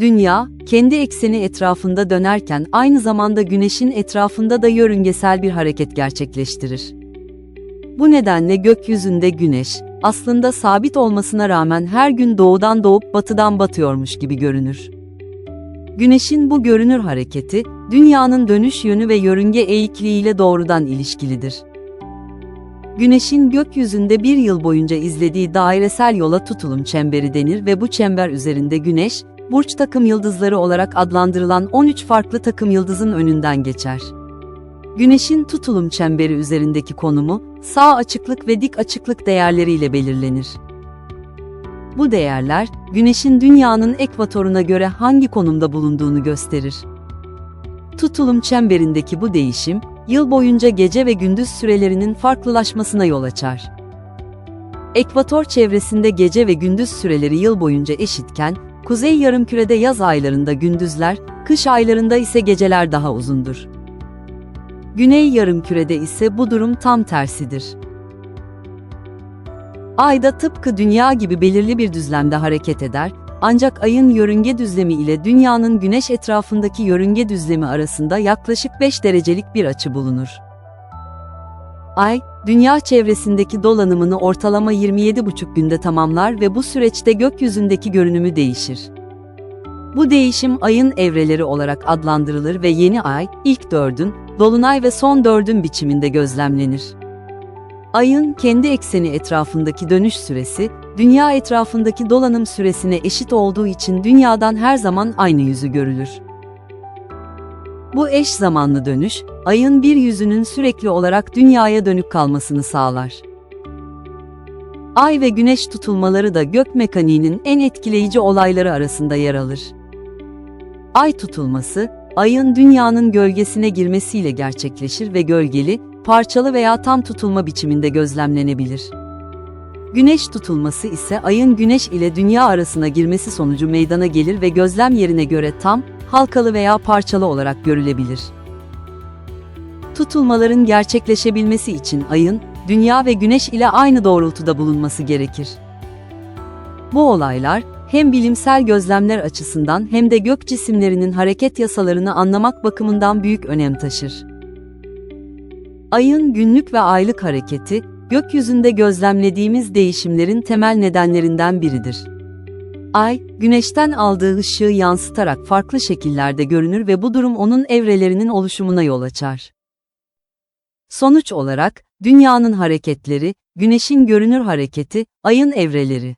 Dünya, kendi ekseni etrafında dönerken aynı zamanda Güneş'in etrafında da yörüngesel bir hareket gerçekleştirir. Bu nedenle gökyüzünde Güneş, aslında sabit olmasına rağmen her gün doğudan doğup batıdan batıyormuş gibi görünür. Güneşin bu görünür hareketi, dünyanın dönüş yönü ve yörünge eğikliğiyle doğrudan ilişkilidir. Güneşin gökyüzünde bir yıl boyunca izlediği dairesel yola tutulum çemberi denir ve bu çember üzerinde Güneş, burç takım yıldızları olarak adlandırılan 13 farklı takım yıldızın önünden geçer. Güneşin tutulum çemberi üzerindeki konumu, sağ açıklık ve dik açıklık değerleriyle belirlenir. Bu değerler, Güneşin dünyanın ekvatoruna göre hangi konumda bulunduğunu gösterir. Tutulum çemberindeki bu değişim, yıl boyunca gece ve gündüz sürelerinin farklılaşmasına yol açar. Ekvator çevresinde gece ve gündüz süreleri yıl boyunca eşitken, kuzey yarımkürede yaz aylarında gündüzler, kış aylarında ise geceler daha uzundur. Güney yarımkürede ise bu durum tam tersidir. Ay da tıpkı dünya gibi belirli bir düzlemde hareket eder, ancak ayın yörünge düzlemi ile dünyanın güneş etrafındaki yörünge düzlemi arasında yaklaşık 5 derecelik bir açı bulunur. Ay, dünya çevresindeki dolanımını ortalama 27,5 günde tamamlar ve bu süreçte gökyüzündeki görünümü değişir. Bu değişim ayın evreleri olarak adlandırılır ve yeni ay, ilk dördün, dolunay ve son dördün biçiminde gözlemlenir. Ayın kendi ekseni etrafındaki dönüş süresi, dünya etrafındaki dolanım süresine eşit olduğu için dünyadan her zaman aynı yüzü görülür. Bu eş zamanlı dönüş, ayın bir yüzünün sürekli olarak dünyaya dönük kalmasını sağlar. Ay ve güneş tutulmaları da gök mekaniğinin en etkileyici olayları arasında yer alır. Ay tutulması, ayın dünyanın gölgesine girmesiyle gerçekleşir ve gölgeli, parçalı veya tam tutulma biçiminde gözlemlenebilir. Güneş tutulması ise ayın güneş ile dünya arasına girmesi sonucu meydana gelir ve gözlem yerine göre tam, halkalı veya parçalı olarak görülebilir. Tutulmaların gerçekleşebilmesi için ayın, dünya ve güneş ile aynı doğrultuda bulunması gerekir. Bu olaylar, hem bilimsel gözlemler açısından hem de gök cisimlerinin hareket yasalarını anlamak bakımından büyük önem taşır. Ayın günlük ve aylık hareketi, gökyüzünde gözlemlediğimiz değişimlerin temel nedenlerinden biridir. Ay, güneşten aldığı ışığı yansıtarak farklı şekillerde görünür ve bu durum onun evrelerinin oluşumuna yol açar. Sonuç olarak, dünyanın hareketleri, güneşin görünür hareketi, ayın evreleri.